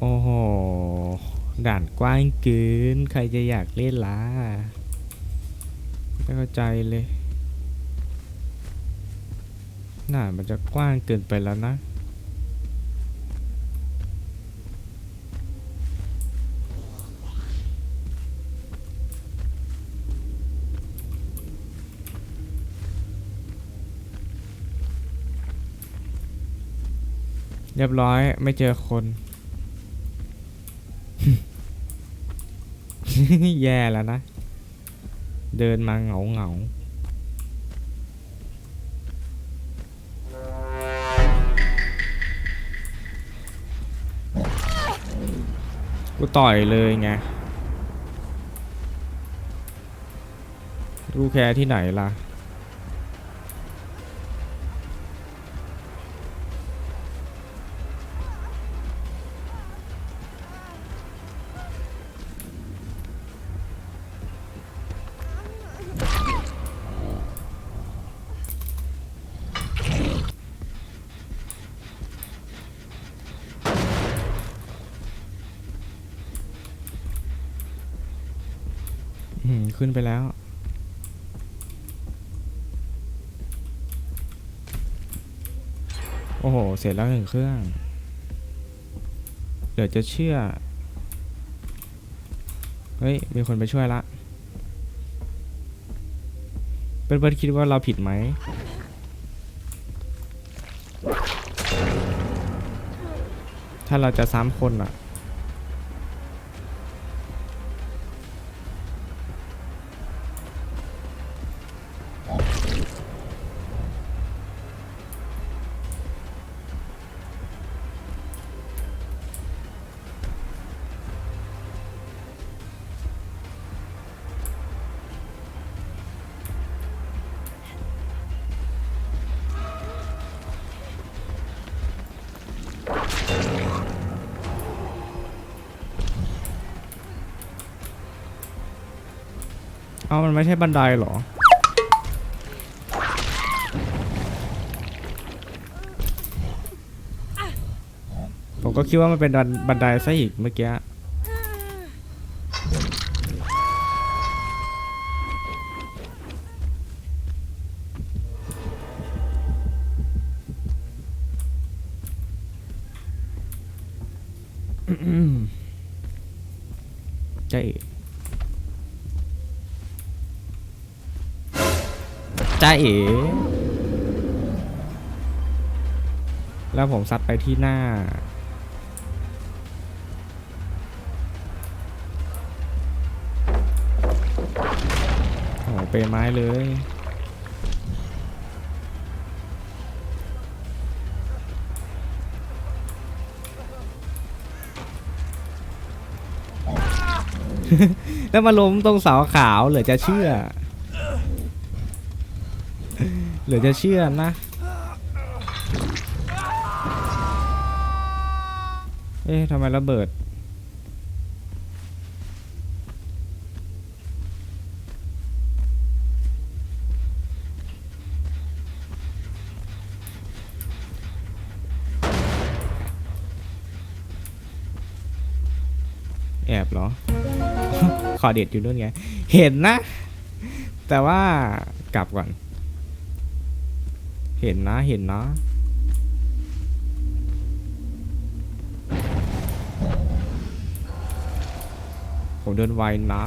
โอ้โห ด่านกว้างเกิน ใครจะอยากเล่นล่ะไม่เข้าใจเลยด่านมันจะกว้างเกินไปแล้วนะ เรียบร้อยไม่เจอคน แย่แล้วนะ เดินมาเหงาเหงากูต่อยเลยไงรู้แค่ที่ไหนล่ะ อืมขึ้นไปแล้วโอ้โห เสร็จแล้วหนึ่งเครื่อง เดี๋ยวจะเชื่อ เฮ้ย มีคนไปช่วยละ เปิ้ลๆคิดว่าเราผิดไหม ถ้าเราจะซ้ำคนอะ เอามันไม่ใช่บันไดหรอ ผมก็คิดว่ามันเป็นบันบันไดซะอีกเมื่อกี้ใจ เอ๋แล้วผมซัดไปที่หน้า โอ้เปไม้เลยแล้วมาล้มตรงเสาขาวเหลือจะเชื่อ เหลือจะเชื่อนะ เอ๊ะทำไมระเบิด แอบเหรอ ขอเด็ดอยู่นู่นไง เห็นนะ แต่ว่ากลับก่อน เห็นนะเห็นนะ ผมเดินไวนะ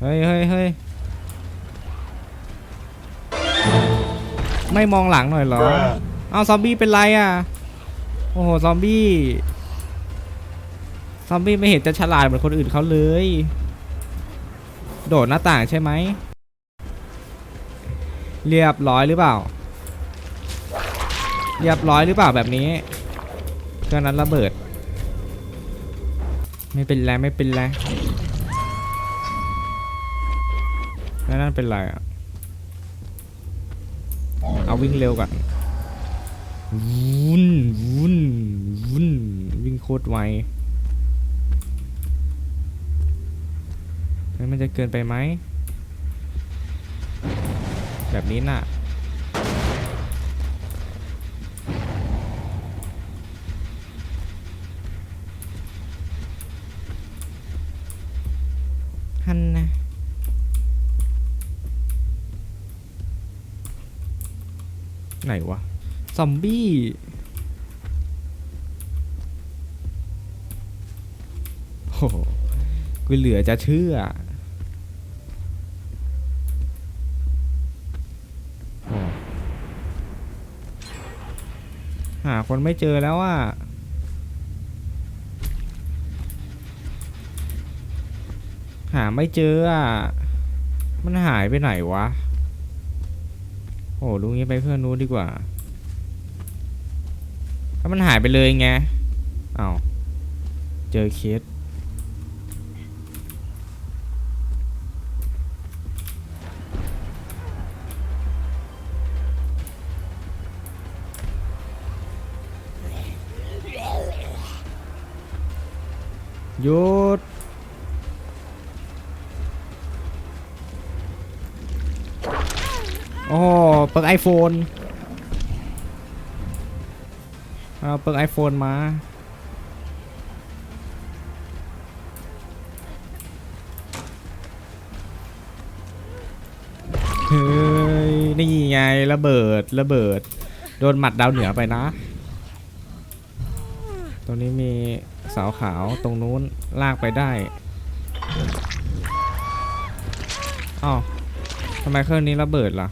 เฮ้ยเฮ้ยเฮ้ยไม่มองหลังหน่อยเหรอ เอาซอมบี้เป็นไรอะ โอ้โห ซอมบี้ ซอมบี้ไม่เห็นจะฉลาดเหมือนคนอื่นเขาเลย โดดหน้าต่างใช่ไหม เรียบร้อยหรือเปล่า เรียบร้อยหรือเปล่าแบบนี้เครื่องนั้นระเบิด ไม่เป็นไรไม่เป็นไรแล้วนั่นเป็นไรอะเอาวิ่งเร็วก่อนวุ้นวุ้นวุ้นวิ่งโคตรไวมันจะเกินไปไหม แบบนี้น่ะ ฮันนะไหนวะ ซอมบี้โอ้กูเหลือจะเชื่อ หาคนไม่เจอแล้วอะหาไม่เจออะ มันหายไปไหนวะ โอ้ลุงนี้ไปเพื่อนนู้นดีกว่า ถ้ามันหายไปเลยไงอ้าวเจอเคส หยุดโอ้เปิดไอโฟนเอาเปิดไอโฟนมาเฮ้ยนี่ไงระเบิดระเบิด โดนหมัดดาวเหนือไปนะ ตรงนี้มี สาขาวตรงนู้นลากไปได้อ้าวทำไมเครื่องนี้ระเบิดล่ะ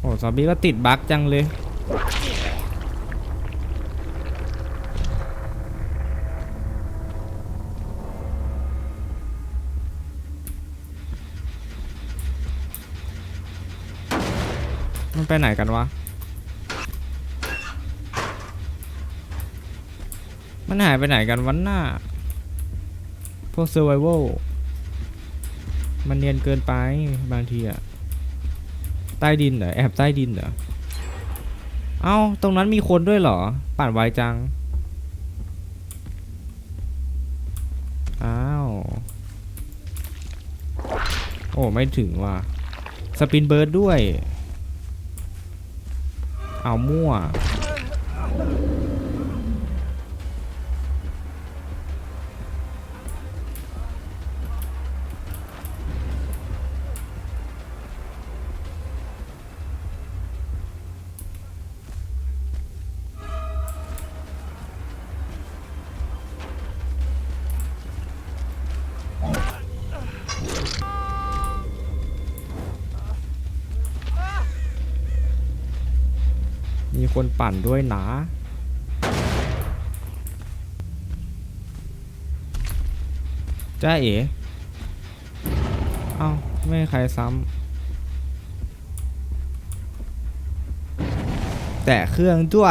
โอ้ซอมบี้ก็ติดบั๊กจังเลย มันไปไหนกันวะ มันหายไปไหนกันวันหน้า พวก survival มันเนียนเกินไปบางทีอะใต้ดินเหรอ แอบใต้ดินเหรอ เอ้า ตรงนั้นมีคนด้วยเหรอ ป่านไวจัง อ้าว โอ้ ไม่ถึงว่ะ สปินเบิร์ดด้วย เอามั่ว คนปั่นด้วยนะจ้าเอ๋เอ้า ไม่ใครซ้ำ แต่เครื่องจ้ว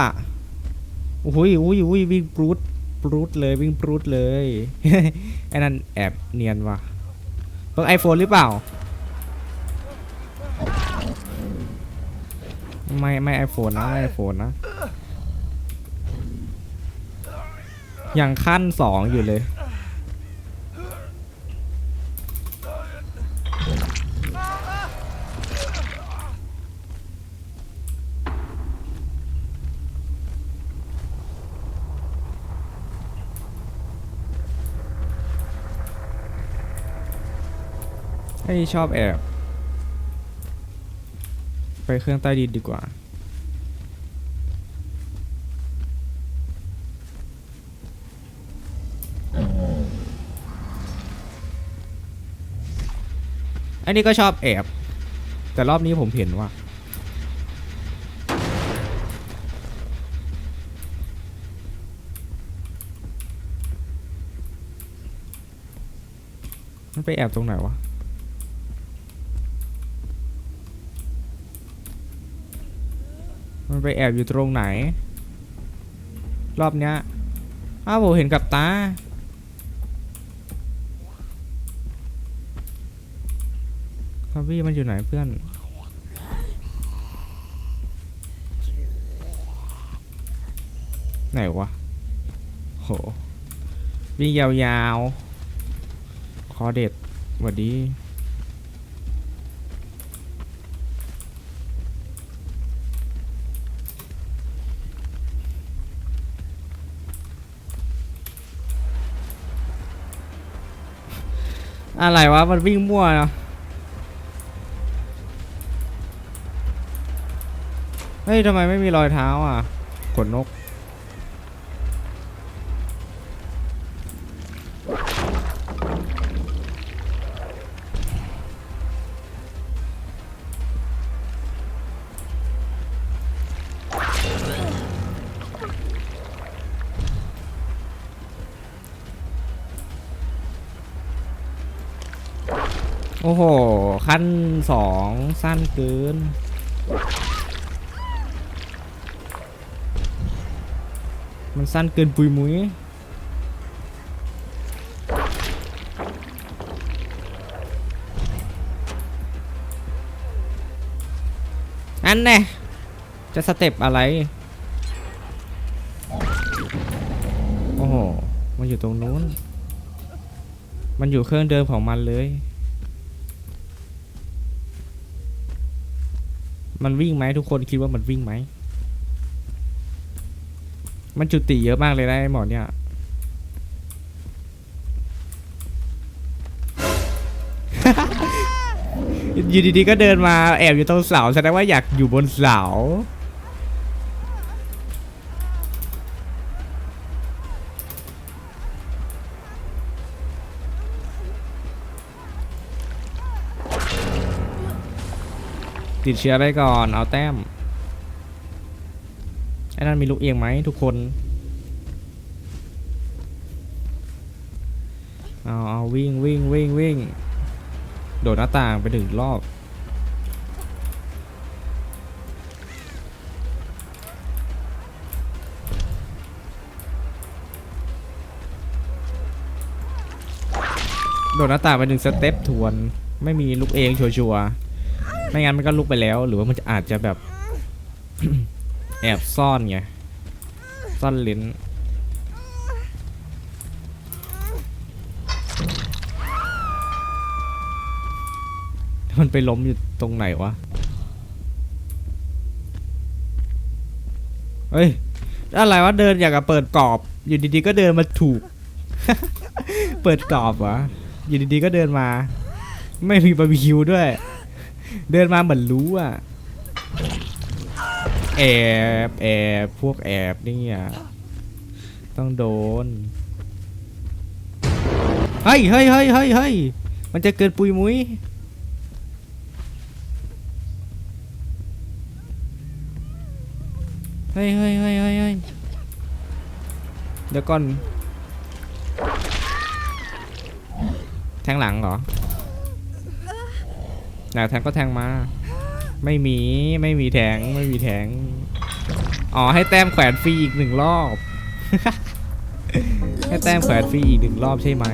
อุ้ยอุ้ยอุ้ยวิ่งปรูดปรูดเลยวิ่งปรูดเลยไอ้นั่นแอบเนียนว่ะเพิ่งไอโฟนหรือเปล่า ไม่ไม่ไอโฟนนะไม่ไอโฟนนะยังขั้นสองอยู่เลยไอ้ชอบแอบ ไปเครื่องใต้ดินดีกว่า อันนี้ก็ชอบแอบ แต่รอบนี้ผมเห็นว่า มันไปแอบตรงไหนวะ มันไปแอบอยู่ตรงไหน รอบเนี้ยอ้าวผมเห็นกับตาซอมบี้มันอยู่ไหนเพื่อน ไหนวะ โห วิ่งยาวๆ คอเด็ดหวัดดี อะไรวะ มันวิ่งมั่วเนาะเฮ้ยทำไมไม่มีรอยเท้าอะขนนก โอ้โห ขั้นสองสั้นเกิน มันสั้นเกินปุยมุ้ยอันแน่จะสเต็ปอะไร โอ้โห มันอยู่ตรงนู้น มันอยู่เครื่องเดิมของมันเลย มันวิ่งไหมทุกคนคิดว่ามันวิ่งไหม มันจุติเยอะมากเลยนะไอ้หมอเนี่ย อยู่ดีๆก็เดินมาแอบอยู่ตรงเสาแสดงว่าอยากอยู่บนเสา ติดเชื้อไปก่อนเอาแต้มไอ้นั่นมีลูกเอียงไหมทุกคนเอาเอาวิ่งวิ่งวิ่งวิ่งโดดหน้าต่างไปถึงรอบโดดหน้าต่างไปหนึ่งสเต็ปทวน ไม่มีลูกเองชัวร์ ไม่งั้นมันก็ลุกไปแล้ว หรือว่ามันจะอาจจะแบบ แอบซ่อนไง ซ่อนลิ้น มันไปล้มอยู่ตรงไหนวะ เฮ้ย อะไรวะเดินอยากจะเปิดกรอบ อยู่ดีๆก็เดินมาถูก เปิดกรอบวะอยู่ดีๆก็เดินมา ไม่มีบาร์บีคิวด้วย เดินมาเหมือนรู้อะแอบแอบพวกแอบนี่ยต้องโดนเฮ้ยเฮ้ยเฮ้ยเฮ้ยเฮ้ยมันจะเกินปุยมุ้ยเฮ้ยเฮ้ยเฮ้ยเฮ้ยเฮ้ยเดี๋ยวก่อน แทงหลังเหรอ ไหนแทงก็แทงมา ไม่มีไม่มีแทงไม่มีแทงอ๋อให้แต้มแขวนฟรีอีกหนึ่งรอบ ให้แต้มแขวนฟรีอีกหนึ่งรอบใช่ไหม